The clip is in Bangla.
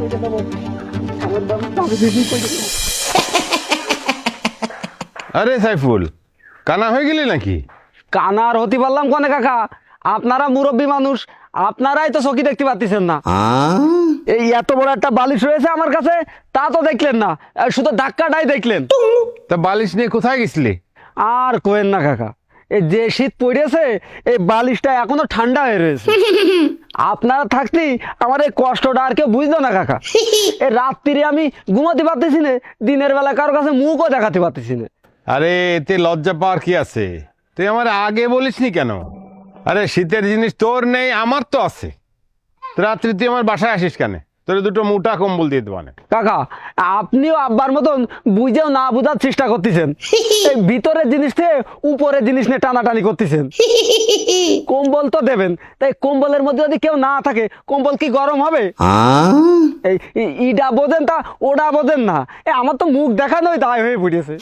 দেবো আমার দেবো আরে সাইফুল কানা হয়ে গেলি নাকি? কানার হতে পারলাম কোনে কাকা? আপনারা মুরব্বী মানুষ আপনারাই তো চকি দেখতে পাচ্ছেন না। এই এত বড় একটা বালিশ রয়েছে আমার কাছে তা তো দেখলেন না। শুধু ধাক্কাটাই দেখলেন। তা বালিশ নিয়ে কোথায় গেছিলি? আর কোয়েন না কাকা। যে শীত পড়েছে এই বালিশটা এখনও ঠান্ডা হয়ে রয়েছে। আপনারা থাকতেই আমার এই কষ্টটা আর কেউ বুঝলো না কাকা। এই রাত্রিরে আমি ঘুমাতে পারতেছি না দিনের বেলা কারোর কাছে মুখও দেখাতে পারতেছি না। আরে এতে লজ্জা পাওয়ার কি আছে? তুই আমার আগে বলিসনি কেন? আরে শীতের জিনিস তোর নেই আমার তো আছে। রাত্রি তুই আমার বাসায় আসিস কেন? তোর দুটো মোটা কম্বল দিয়ে দেবো না কাকা আপনিও আব্বার মতন বুঝেও না বোঝার চেষ্টা করতেছেন। এই ভিতরের জিনিস থেকে উপরের জিনিস নিয়ে টানাটানি করতেছেন। কম্বল তো দেবেন তাই কম্বলের মধ্যে যদি কেউ না থাকে কম্বল কি গরম হবে? এই ইডা বোঝেন তা ওডা বোঝেন না। এ আমার তো মুখ দেখানোই দায় হয়ে পড়েছে।